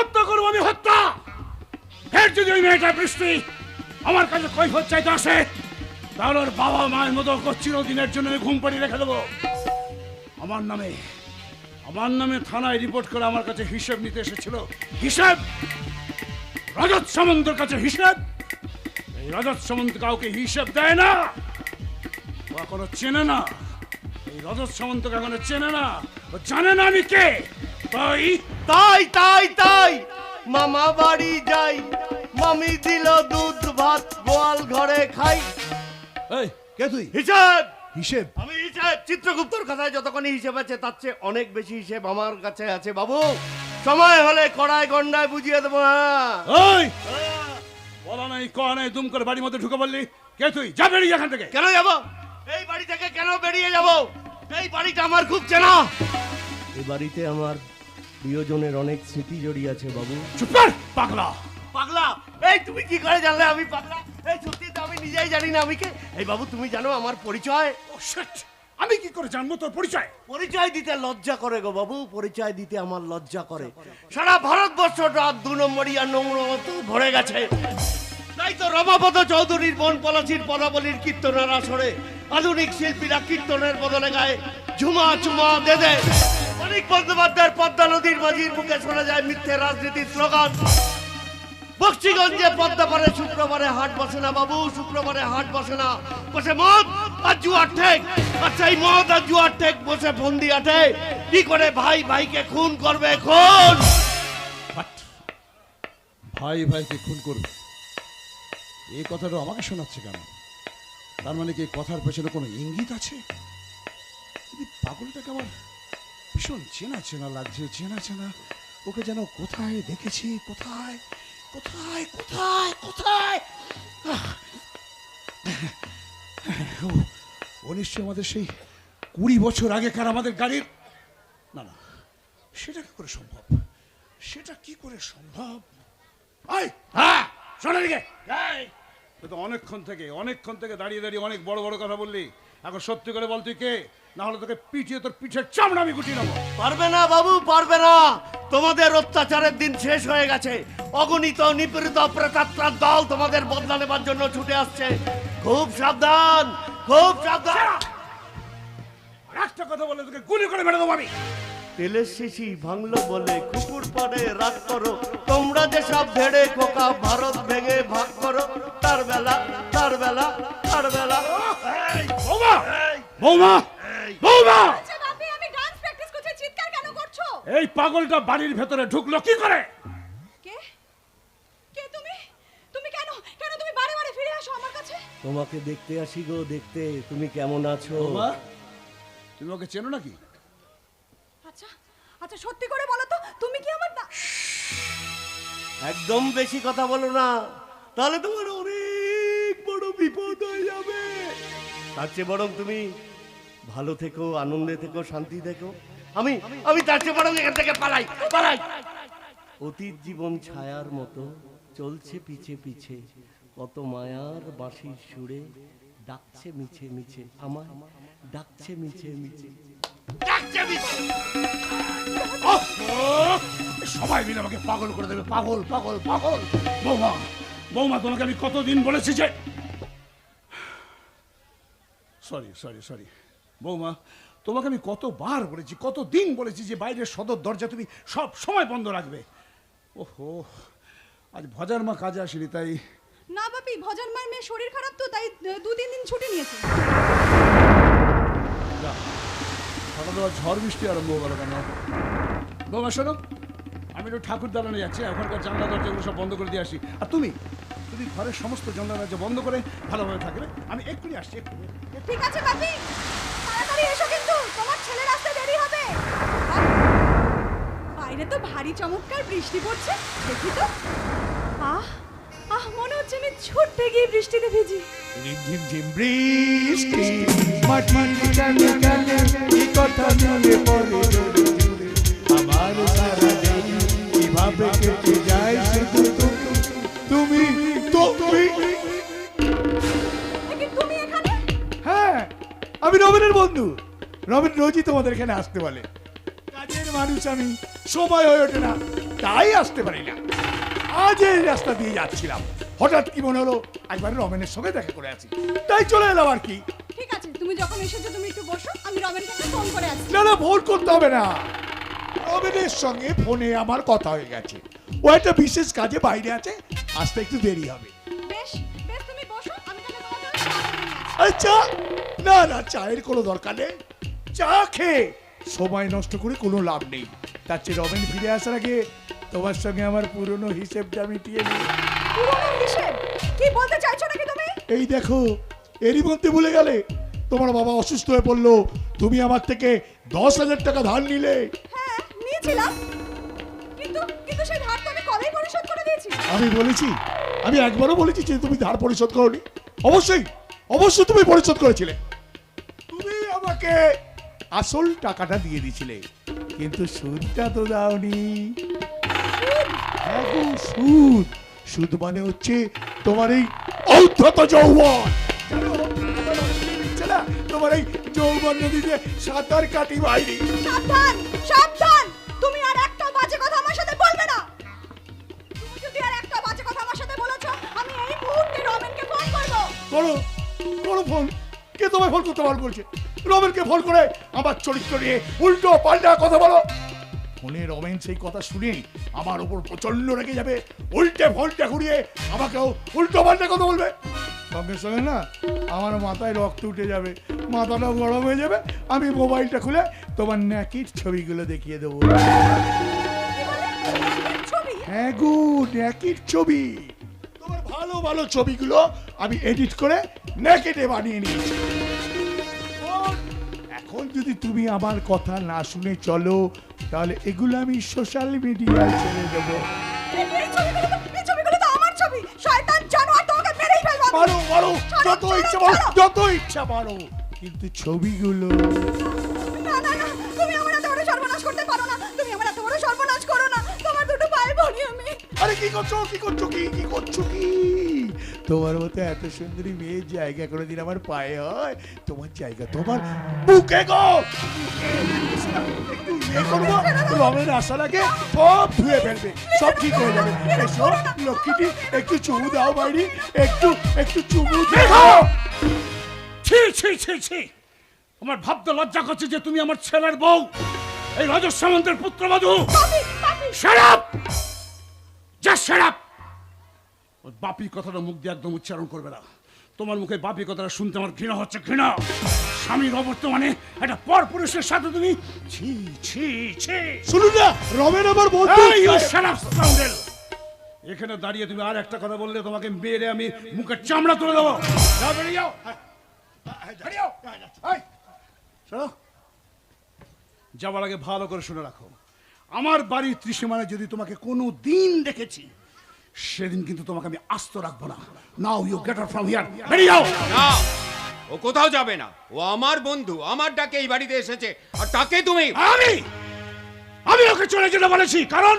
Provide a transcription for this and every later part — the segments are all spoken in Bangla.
হত্যা করব আমি, হত্যা! ফের যদি ওই মেয়েটা বৃষ্টি আমার কাছে কৈফত চাইতে আসে, তাহলে ওর বাবা মায়ের মতো করছিল দিনের জন্য আমি ঘুম পাড়িয়ে রেখে দেবো। আমার নামে আমার নামে থানায় রিপোর্ট করে আমার কাছে হিসেব নিতে এসেছিল। হিসেব! রজত সামন্তর কাছে হিসেব! এই রজত সামন্ত কাউকে হিসেব দেয় না! ও এখনও চেনে না। এই রজত সামন্তকে এখনও চেনে না। ও জানে না আমি কে! তাই? তাই তাই তাই। মামা বাড়ি যাই। মামি দিল দুধ ভাত গোয়াল ঘরে খাই। এই কে তুই? হিসাব! হিসেব? আমি হিসাব। চিত্রগুপ্তর কথায় যতক্ষণ হিসেব আছে তার চেয়ে অনেক বেশি হিসেব আমার কাছে আছে বাবু। সময় হলে কড়াই গন্ডায় বুঝিয়ে দেবো হ্যাঁ। ওই বলা নাই কয়া নাই দুম করে বাড়ির মধ্যে ঢুকে বললি কে তুই? যা বেরিয়ে এখান থেকে। কেন যাব? এই বাড়ি থেকে কেন বেরিয়ে যাব? এই বাড়িটা আমার খুব চেনা। এই বাড়িতে আমার প্রিয়জনের অনেক স্মৃতি জড়িয়ে আছে বাবু। চুপ কর পাগলা। পাগলা এই তুমি কি করে জানলে আমি পাগলা? এই সত্যি তো আমি নিজেই জানি না আমি কে। এই বাবু তুমি জানো আমার পরিচয়? Oh shit. আমি কি করে জানব তোর পরিচয়? পরিচয় দিতে লজ্জা করে গো বাবু পরিচয় দিতে আমার লজ্জা করে। সারা ভারতবর্ষটা দু নম্বরিয়া নোংরা মতো ভরে গেছে। তাই তো রমাপদ চৌধুরীর বন পলাশির পদাবলীর কীর্তনের আসরে আধুনিক শিল্পীরা কীর্তনের বদলে গায়ে ঝুমা চুমা দে দে। মানিক বন্দ্যোপাধ্যায়ের পদ্মা নদীর মাঝির মুখে শোনা যায় মিথ্যে রাজনীতির স্লোগান। বক্সিগঞ্জে পদ্মা পারে শুক্রবারে হাট বসে না বাবু, শুক্রবারে হাট বসে না। বসে মদ আর জুয়ার ঠেক। আর সেই মদ আর জুয়ার ঠেক বসে ফন্দি আঠে কি করে ভাই ভাইকে খুন করবে খুন ভাই ভাইকে খুন করবে? এই কথাটা আমাকে শোনাচ্ছে কেন? তার মানে কি কথার পেছনে কোনো ইঙ্গিত আছে? পাগলটাকে আমার ভীষণ চেনা চেনা লাগছে, চেনা চেনা। ওকে যেন কোথায় দেখেছি? কোথায়? কোথায়? কোথায়? কোথায়! ও- নিশ্চয় আমাদের সেই কুড়ি বছর আগেকার আমাদের গাড়ির না না, সেটা কি করে সম্ভব? সেটা কি করে সম্ভব? হ্যাঁ অনেকক্ষণ থেকে অনেকক্ষণ থেকে দাঁড়িয়ে দাঁড়িয়ে অনেক বড় বড় কথা বললি। এখন সত্যি করে বল তুই কে? না হলে তোকে পিটিয়ে তোর পিঠের চামড়া আমি গুটিয়ে নেব। পারবে না বাবু পারবে না। তোমাদের অত্যাচারের দিন শেষ হয়ে গেছে। অগণিত নিপীড়িত প্রেতাত্মার দল তোমাদের বদলা নেবার জন্য ছুটে আসছে। খুব সাবধান খুব সাবধান। একটা কথা বলে তোকে গুলি করে মেরে দেবো আমি। তেলের শিশি ভাঙলো বলে কুকুর পরে রাগ করো। তোমরা যে সব ভেড়ে খোকা ভারত ভেঙে ভাগ করো। তার বেলা তার বেলা তার বেলা। বৌমা! বৌমা! বৌমা আমি ডান্স প্র্যাকটিস করছি চিৎকার কেন করছ? এই পাগলটা বাড়ির ভেতরে ঢুকলো কি করে? কে? কে তুমি? তুমি কেন? কেন তুমি বারে বারে ফিরে আসো আমার কাছে? তোমাকে দেখতে আসি গো দেখতে। তুমি কেমন আছো? বৌমা তুমি ওকে চেনো নাকি? আচ্ছা আচ্ছা সত্যি করে বলো তো তুমি কি আমার একদম বেশি কথা বলো না। তাহলে তোমার অনেক বড় বিপদ হয়ে যাবে। তার চেয়ে বরং তুমি ভালো থেকো, আনন্দে থেকো, শান্তি থেকো। আমি আমি তার চেয়ে বরং এখান থেকে পালাই পালাই। অতীত জীবন ছায়ার মতো চলছে পিছে পিছে, কত মায়ার বাঁশির সুরে ডাকছে মিছে মিছে আমার ডাকছে মিছে মিছে। ডাকছে মিছে। সবাই মিলে আমাকে পাগল করে দেবে, পাগল পাগল পাগল। বৌমা বৌমা, তোমাকে আমি কতদিন বলেছি যে সরি সরি সরি বৌমা তোমাকে আমি কতবার বলেছি কতদিন বলেছি যে বাইরের সদর দরজা তুমি সব সময় বন্ধ রাখবে। ওহো আজ ভজার মা কাজে আসেনি তাই না বাপি ভজার মায়ের মেয়ে শরীর খারাপ তো তাই দু তিন দিন ছুটি নিয়েছে। হঠাৎ ঝড় বৃষ্টি আরম্ভ গেল কেন? বৌমা শোনো আমি একটু ঠাকুর দালানে যাচ্ছি এখনকার জানলা দরজাগুলো সব বন্ধ করে দিয়ে আসি। আর তুমি তুমি ঘরের সমস্ত জানলা দরজা বন্ধ করে ভালোভাবে থাকবে। আমি এক্ষুনি আসছি। ঠিক আছে বাপি। তাড়াতাড়ি এসো কিন্তু। তোমার ছেলের আসতে দেরি হবে। বাইরে তো ভারী চমৎকার বৃষ্টি পড়ছে, দেখি তো। আহ আহ, মনে হচ্ছে আমি ছুটতে গিয়ে বৃষ্টিতে ভিজি। রিমঝিম ঝিম বৃষ্টি মাটির কানে কানে কি কথা মনে পড়ে আমার সারা দিন কীভাবে কেটে যায় শুধু আমি রবিনের বন্ধু। রবিন রোজই তোমাদের এখানে আসতে বলে। কাজের মানুষ আমি সময় হয়ে ওঠে না তাই আসতে পারি না। আজ এই রাস্তা দিয়ে যাচ্ছিলাম। হঠাৎ কি মনে হলো একবার রমেনের সঙ্গে দেখা করে আছি তাই চলে এলাম আর কি। ঠিক আছে তুমি যখন এসেছ তুমি একটু বসো আমি রমেনকে একটু ফোন করে আসছি। না না ফোন করতে হবে না। রমেনের সঙ্গে ফোনে আমার কথা হয়ে গেছে। ও একটা বিশেষ কাজে বাইরে আছে আসতে একটু দেরি হবে। বেশ আরে চা না না চায়ের কোনো দরকার নেই। চা খেয়ে সময় নষ্ট করে কোনো লাভ নেই। তার চেয়ে রমেন ফিরে আসার আগে তোমার সঙ্গে আমার পুরনো হিসেবটা মিটিয়ে নিই। পুরোনো হিসেব? কি বলতে চাইছো নাকি তুমি? এই দেখো এরই মধ্যে ভুলে গেলে। তোমার বাবা অসুস্থ হয়ে পড়ল। তুমি আমার থেকে দশ হাজার টাকা ধার নিলে। হ্যাঁ নিয়েছিলাম। কিন্তু কিন্তু সেই ধার তো আমি কবেই পরিশোধ করে দিয়েছি। আমি বলেছি আমি একবারও বলেছি যে তুমি ধার পরিশোধ করনি। অবশ্যই। অবশ্যই তুমি পরিশোধ করেছিলে। তুমি আমাকে আসল টাকাটা দিয়ে দিয়েছিলে, কিন্তু সুদটা তো দাওনি। হ্যাঁ সুদ। সুদ মানে হচ্ছে তোমার এই ঔদ্ধত যৌবন? তোমার এই যৌবন নদীতে সাঁতার কাটি বাইরে সাবধান সাবধান ফোন করতে পারব বলছে। রমেনকে ফোন করে আমার চরিত্র নিয়ে উল্টো পাল্টা কথা বলো। ফোনে রমেন সেই কথা শুনে আমার উপর প্রচণ্ড রেগে যাবে। উল্টে ফোনটা ঘুরিয়ে আমাকেও উল্টো পাল্টা কথা বলবে। সঙ্গে সঙ্গে না আমার মাথায় রক্ত উঠে যাবে। মাথাটা গরম হয়ে যাবে। আমি মোবাইলটা খুলে তোমার ন্যাকির ছবিগুলো দেখিয়ে দেবো। হ্যাঁ গো, ন্যাকির ছবি। তোমার ভালো ভালো ছবিগুলো আমি এডিট করে নেকেটে বানিয়ে নিয়েছি। যদি তুমি আমার কথা না শুনে চলো তাহলে এগুলো আমি সোশ্যাল মিডিয়ায় ছেড়ে দেবো। পারো ছাড়ো, যত ইচ্ছা পারো যত ইচ্ছা পারো কিন্তু ছবিগুলো না না না তুমি আমার এত বড় সর্বনাশ করতে পারো না। তুমি আমার এত বড় সর্বনাশ করো না। তোমার দুটো আমি। আরে কি করছ? কি করছ? কি কি করছ? কি? তোমার মতো এত সুন্দরী মেয়ের জায়গা করে কোনোদিন আমার পায়ে হয়। তোমার জায়গা তোমার বুকে গো! রমের আসার আগে সব ধুয়ে ফেলবে সব ঠিক হয়ে যাবে। এসো লক্ষ্মীটি একটু চুমু দাও বাইরে একটু একটু চুমু দাও। ছি ছি ছি ছি! আমার ভাবতে লজ্জা করছে যে তুমি আমার ছেলের বউ। এই রজত সামন্তের পুত্রবধূ শারাপ! যা শারাপ! ওই বাপি কথাটা মুখ দিয়ে একদম উচ্চারণ করবে না। তোমার মুখে বাপি কথাটা শুনতে আমার ঘৃণা হচ্ছে ঘৃণা। স্বামীর অবর্তমানে একটা পর পুরুষের সাথে তুমি ছি ছি ছি। শুনুন না রমেন আমার বন্ধু! এখানে দাঁড়িয়ে তুমি আর একটা কথা বললে তোমাকে মেরে আমি মুখের চামড়া তুলে দেবো। যাও বেরিয়ে শোনো। যাওয়ার আগে ভালো করে শুনে রাখো। আমার বাড়ির ত্রিসীমানে যদি তোমাকে কোনো দিন দেখেছি সেদিন কিন্তু তোমাকে আমি আস্ত রাখব না। Now you get from here বেরিয়ে যাও। না ও কোথাও যাবে না। ও আমার বন্ধু আমার ডাকে এই বাড়িতে এসেছে। আর তাকে তুমি আমি আমি ওকে চলে যেতে বলেছি কারণ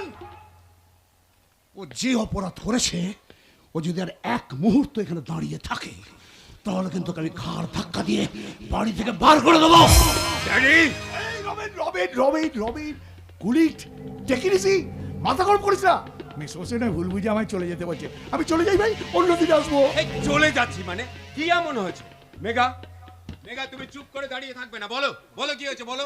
ও যে অপরাধ করেছে ও যদি আর এক মুহূর্ত এখানে দাঁড়িয়ে থাকে তাহলে কিন্তু ওকে আমি ঘাড় ধাক্কা দিয়ে বাড়ি থেকে বার করে দেবো। ড্যাডি! এই রবিন রবিন রমেন রমেন। কুলিট ডেকে নিছি মাথা গরম করিস না। মেসমসে না ভুল বুঝে আমায় চলে যেতে বলছে। আমি চলে যাই ভাই অন্য দিকে আসব। এই চলে যাচ্ছি মানে? কি এমন হয়েছে? মেঘা মেঘা তুমি চুপ করে দাঁড়িয়ে থাকবে না। বলো বলো কি হয়েছে বলো।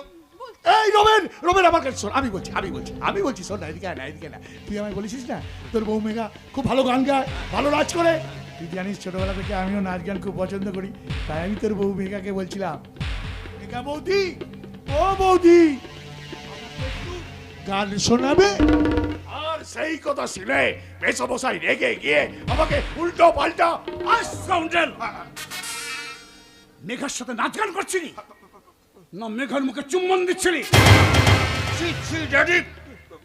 এই রমেন রমেন আমার কাছে শোন আমি বলছি আমি বলছি আমি বলছি শোন না এদিকে না এদিকে না। তুই আমায় বলেছিস না? তোর বউ মেঘা খুব ভালো গান গায় ভালো নাচ করে। তুই জানিস ছোটবেলা থেকে আমিও নাচ গান খুব পছন্দ করি তাই আমি তোর বউ মেঘাকে বলছিলাম মেঘা বৌদি ও বৌদি গান শোনাবে? সেই কথা শুনে মেসমশাই রেগে গিয়ে আমাকে উল্টো পাল্টা মেঘার সাথে নাচ গান করছিলি? না মেঘার মুখে চুম্বন দিচ্ছিলি?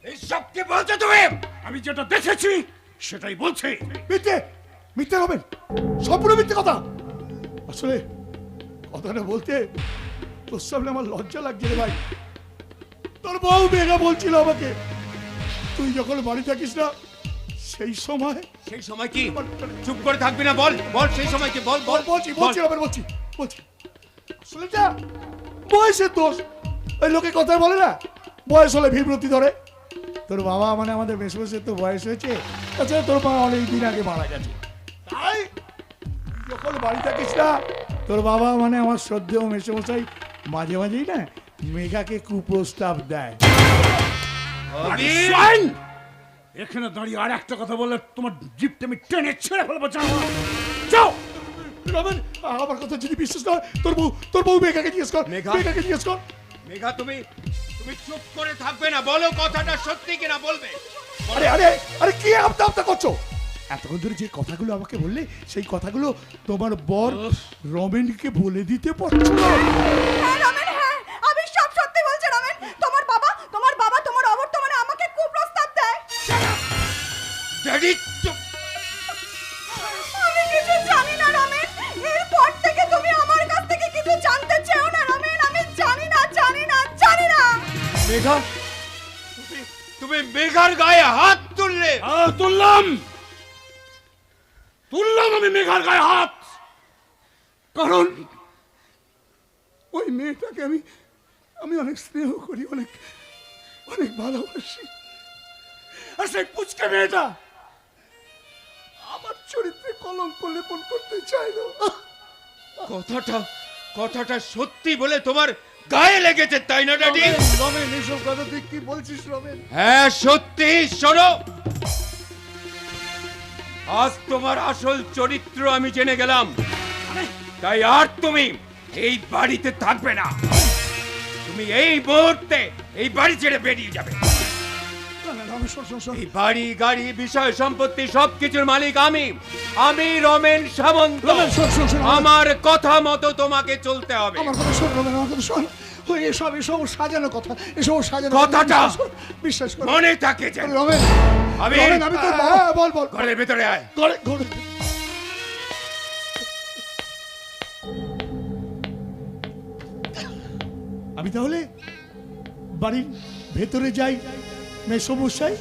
এইসব কি তুমি? আমি যেটা দেখেছি, সেটাই বলছি। মিথ্যে মিথ্যে হবেন সম্পূর্ণ মিথ্যে কথা। আসলে কথাটা বলতে তোর সামনে আমার লজ্জা লাগছে রে ভাই। তোর বউ মেঘা বলছিল আমাকে। তুই যখন বাড়ি থাকিস না সেই সময় সেই সময় কি? চুপ করে থাকবি না বল বল সেই সময় কি? বল বল। বল বলছি বল। বলছি আবার বলছি বলছি। আসলে যা বয়সের দোষ। ওই লোকে কথা বলে না বয়স হলে বিভ্রতি ধরে। তোর বাবা মানে আমাদের বেশ বসে তো বয়স হয়েছে তাছাড়া তোর মা অনেক দিন আগে মারা গেছে। তাই যখন বাড়ি থাকিস না তোর বাবা মানে আমার শ্রদ্ধেয় মেসমশাই মাঝে মাঝেই না মেঘাকে কুপ্রস্তাব দেয়! এখানে দাঁড়িয়ে আর একটা কথা বললে তোমার জিপটা আমি টেনে ছেড়ে ফেলব যাও যাও! রমেন আমার কথা যদি বিশ্বাস কর তোর বউ তোর বউ মেঘাকে জিজ্ঞেস কর। মেঘা? মেঘাকে জিজ্ঞেস কর। মেঘা তুমি তুমি চুপ করে থাকবে না বলো কথাটা সত্যি কিনা বলবে। আরে আরে আরে কি আপতা আপতা করছ? এতক্ষণ ধরে যে কথাগুলো আমাকে বললে সেই কথাগুলো তোমার বর রমেনকে বলে দিতে পারছ না। মেয়েটাকে আমি আমি অনেক স্নেহ করি অনেক অনেক ভালোবাসি। আর সেই পুচকে মেয়েটা আমার চরিত্রে কলঙ্ক লেপন করতে চাইলো কথাটা কথাটা সত্যি বলে তোমার গায়ে লেগেছে তাই না ড্যাডি রমেন এসব কথা তুই কি বলছিস রমেন হ্যাঁ সত্যি শোনো। আজ তোমার আসল চরিত্র আমি জেনে গেলাম। তাই আর তুমি এই বাড়িতে থাকবে না। তুমি এই মুহূর্তে এই বাড়ি ছেড়ে বেরিয়ে যাবে। এই বাড়ি গাড়ি বিষয় সম্পত্তি সবকিছুর মালিক আমি। আমি রমেন সামন্ত। আমার- কথা মতো তোমাকে চলতে হবে। আমার কথা শোন রমেন আমার কথা শোন। ওই এসব এসব সাজানো কথা এসব সাজানো কথাটা- বিশ্বাস কর, মনে থাকে রমেন আমি- রমেন আমি তোর হ্যাঁ, বল বল। ঘরের ভেতরে আয়। ঘরে ঘরে। আমি তাহলে বাড়ির ভেতরে যাই মেয়ে মেসমশাই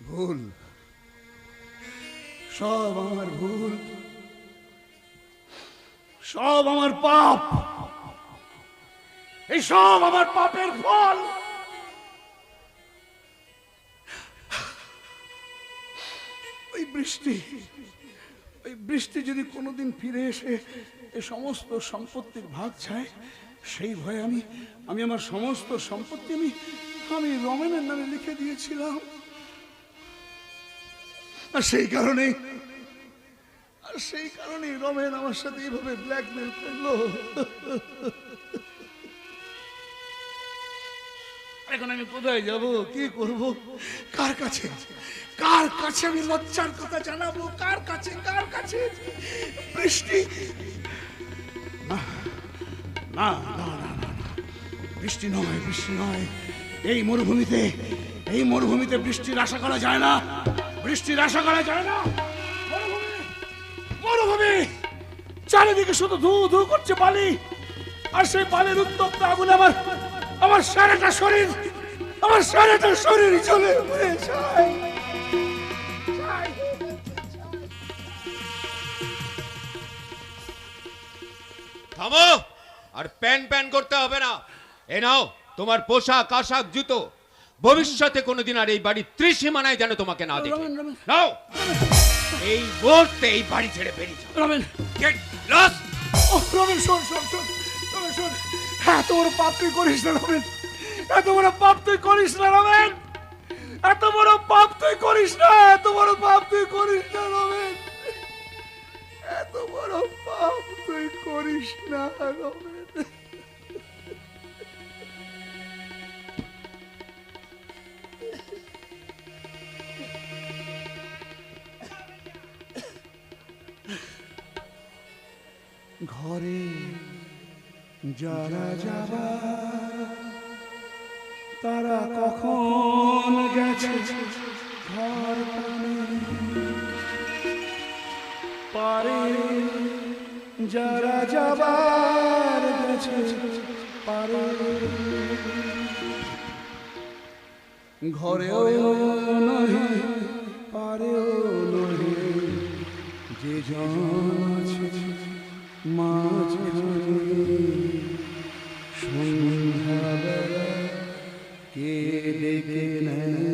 ভুল সব আমার ভুল সব আমার পাপ এই সব আমার পাপের ফল বৃষ্টি, ওই বৃষ্টি যদি কোনোদিন ফিরে এসে এ সমস্ত সম্পত্তির ভাগ চায়, সেই ভয়ে আমি আমি আমার সমস্ত সম্পত্তি আমি আমি রমেনের নামে লিখে দিয়েছিলাম। আর সেই কারণে আর সেই কারণে রমেন আমার সাথে এইভাবে ব্ল্যাকমেল করল। এখন আমি কোথায় যাব? কি করব? কার কাছে? কার কাছে আমি লজ্জার কথা জানাব? কার কাছে? কার কাছে? বৃষ্টি? না না না না। বৃষ্টি নয় বৃষ্টি নয়। এই মরুভূমিতে এই মরুভূমিতে বৃষ্টির আশা করা যায় না। বৃষ্টির আশা করা যায় না। মরুভূমি মরুভূমি। চারিদিকে শুধু ধু ধু করছে বালি। আর সেই বালির উত্তপ্ত আগুনে আমার আমার সারাটা শরীর আমার সারাটা শরীর উঠে থামো আর প্যান প্যান করতে হবে না। এ নাও তোমার পোশাক আশাক জুতো। ভবিষ্যতে কোনোদিন আর এই বাড়ির ত্রিসীমানায় যেন তোমাকে না দেখে। নাও। এই মুহূর্তে এই বাড়ি ছেড়ে বেরিয়ে যাও। রমেন। গেট লস ও রমেন শোন শোন শোন রমেন শোন। এত বড় পাপ তুই করিস না রমেন। এত বড় পাপ তুই করিস না রমেন। এত বড় পাপ তুই করিস না, এত বড় পাপ তুই করিস না রমেন। এত বড় পাপ তুই করিস না রমেন। ঘরে যারা যাবা তারা কখন গেছে ঘর পারে যারা যাবার গেছে, পারে। ঘরেও নহে, পারেও নহে, যে জন আছে, মা लेकिन है